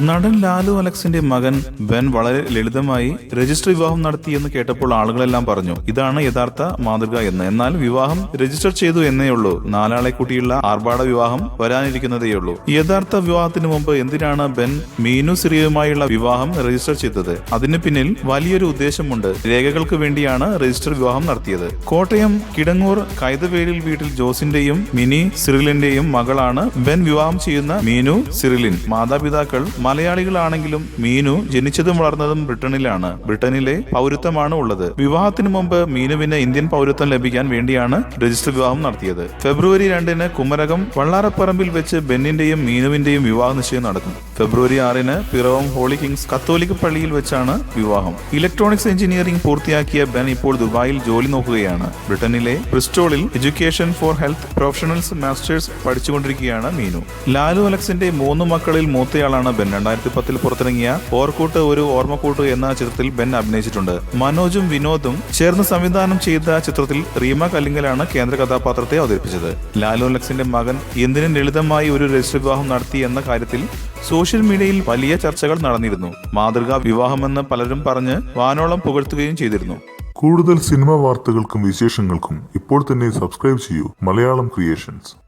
നടൻ ലാലു അലക്സിന്റെ മകൻ ബെൻ വളരെ ലളിതമായി രജിസ്റ്റർ വിവാഹം നടത്തിയെന്ന് കേട്ടപ്പോൾ ആളുകളെല്ലാം പറഞ്ഞു ഇതാണ് യഥാർത്ഥ മാതൃക എന്ന്. എന്നാൽ വിവാഹം രജിസ്റ്റർ ചെയ്തു എന്നേ ഉള്ളൂ. നാലാളെ കൂട്ടിയുള്ള ആർഭാട വിവാഹം വരാനിരിക്കുന്നതേയുള്ളൂ. യഥാർത്ഥ വിവാഹത്തിന് മുമ്പ് എന്തിനാണ് ബെൻ മീനു സിറിയയുമായുള്ള വിവാഹം രജിസ്റ്റർ ചെയ്തത്? അതിന് പിന്നിൽ വലിയൊരു ഉദ്ദേശമുണ്ട്. രേഖകൾക്ക് വേണ്ടിയാണ് രജിസ്റ്റർ വിവാഹം നടത്തിയത്. കോട്ടയം കിടങ്ങൂർ കൈതവേലിൽ വീട്ടിൽ ജോസിന്റെയും മിനി സിറിലിന്റെയും മകളാണ് ബെൻ വിവാഹം ചെയ്യുന്ന മീനു സിറിലിൻ. മാതാപിതാക്കൾ മലയാളികളാണെങ്കിലും മീനു ജനിച്ചതും വളർന്നതും ബ്രിട്ടനിലാണ്. ബ്രിട്ടനിലെ പൗരത്വമാണ് ഉള്ളത്. വിവാഹത്തിന് മുമ്പ് മീനുവിന് ഇന്ത്യൻ പൗരത്വം ലഭിക്കാൻ വേണ്ടിയാണ് രജിസ്റ്റർ വിവാഹം നടത്തിയത്. ഫെബ്രുവരി രണ്ടിന് കുമരകം വള്ളാരപ്പറമ്പിൽ വെച്ച് ബെന്നിന്റെയും മീനുവിന്റെയും വിവാഹ നിശ്ചയം നടക്കും. ഫെബ്രുവരി ആറിന് പിറവം ഹോളി കിങ്സ് കത്തോലിക്ക പള്ളിയിൽ വെച്ചാണ് വിവാഹം. ഇലക്ട്രോണിക്സ് എഞ്ചിനീയറിംഗ് പൂർത്തിയാക്കിയ ബെൻ ഇപ്പോൾ ദുബായിൽ ജോലി നോക്കുകയാണ്. ബ്രിട്ടനിലെ ബ്രിസ്റ്റോളിൽ education for health professionals masters പഠിച്ചുകൊണ്ടിരിക്കുകയാണ് മീനു. ലാലു അലക്സിന്റെ മൂന്ന് മക്കളിൽ മൂത്തയാളാണ് ബെൻ രണ്ടായിരത്തി പത്തിൽ പുറത്തിറങ്ങിയ ഓർക്കൂട്ട് ഒരു ഓർമ്മക്കൂട്ട് എന്ന ചിത്രത്തിൽ ബെൻ അഭിനയിച്ചിട്ടുണ്ട്. മനോജും വിനോദും ചേർന്ന് സംവിധാനം ചെയ്ത ചിത്രത്തിൽ റീമ കല്ലിങ്കലാണ് കേന്ദ്ര കഥാപാത്രത്തെ അവതരിപ്പിച്ചത്. ലാലു ലക്സിന്റെ മകൻ എന്തിനും ലളിതമായി ഒരു രജിസ്റ്റർ വിവാഹം നടത്തി എന്ന കാര്യത്തിൽ സോഷ്യൽ മീഡിയയിൽ വലിയ ചർച്ചകൾ നടന്നിരുന്നു. മാതൃകാ വിവാഹമെന്ന് പലരും പറഞ്ഞ് വാനോളം പുകഴ്ത്തുകയും ചെയ്തിരുന്നു. കൂടുതൽ സിനിമ വാർത്തകൾക്കും വിശേഷങ്ങൾക്കും ഇപ്പോൾ തന്നെ സബ്സ്ക്രൈബ് ചെയ്യൂ. മലയാളം ക്രിയേഷൻസ്.